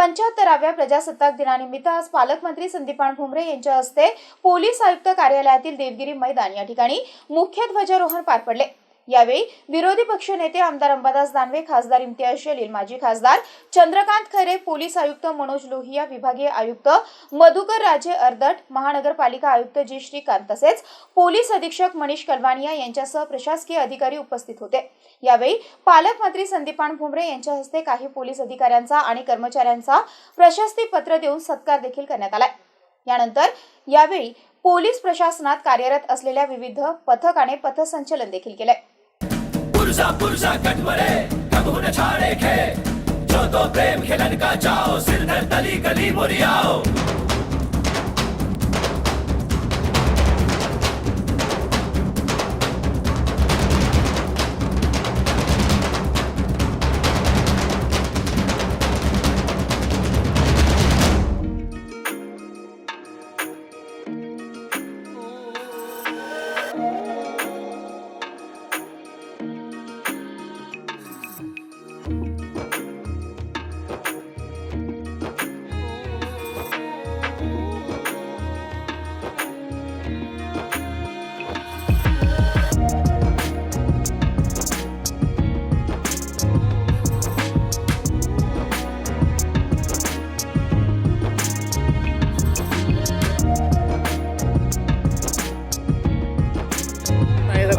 पंच्याहत्तराव्या प्रजासत्ताक दिनानिमित्त आज पालकमंत्री संदीपान भुमरे यांच्या हस्ते पोलीस आयुक्त कार्यालयातील देवगिरी मैदान या ठिकाणी मुख्य ध्वजारोहण पार पडले. यावेळी विरोधी पक्षनेते आमदार अंबादास दानवे खासदार इम्तियाज जलील माजी खासदार चंद्रकांत खरे पोलीस आयुक्त मनोज लोहिया विभागीय आयुक्त मधुकर राजे अर्दट महानगरपालिका आयुक्त जी श्रीकांत तसेच पोलीस अधीक्षक मनीष कलवानिया यांच्यासह प्रशासकीय अधिकारी उपस्थित होते. यावेळी पालकमंत्री संदीपान भुमरे यांच्या हस्ते काही पोलीस अधिकाऱ्यांचा आणि कर्मचाऱ्यांचा प्रशस्ती पत्र देऊन सत्कार देखील करण्यात आलाय. यानंतर यावेळी पोलीस प्रशासनात कार्यरत असलेल्या विविध पथकाने पथसंचलन देखील केलंय.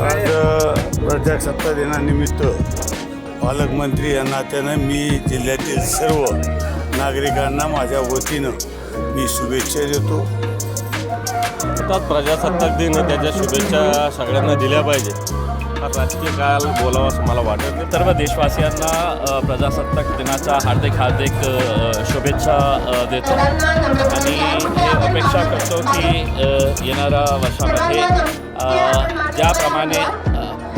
आज प्रजासत्ताक दिनानिमित्त पालकमंत्री या नात्यानं मी जिल्ह्यातील सर्व नागरिकांना माझ्या वतीनं मी शुभेच्छा देतो. प्रजासत्ताक दिन त्याच्या शुभेच्छा सगळ्यांना दिल्या पाहिजे हा राजकीय काल बोलावं असं मला वाटत. नाही म्हणजे सर्व देशवासियांना प्रजासत्ताक दिनाच्या हार्दिक हार्दिक शुभेच्छा देतो. आणि हे अपेक्षा करतो की येणाऱ्या वर्षामध्ये ज्याप्रमाणे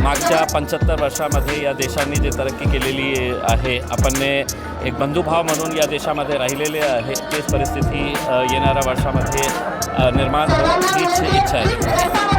मागच्या पंच्याहत्तर वर्षामध्ये या देशाने जे तरक्की केलेली आहे आपण एक बंधुभाव म्हणून या देशामध्ये राहिलेले आहे तेच परिस्थिती येणाऱ्या वर्षामध्ये निर्माण हो हीच इच्छा आहे.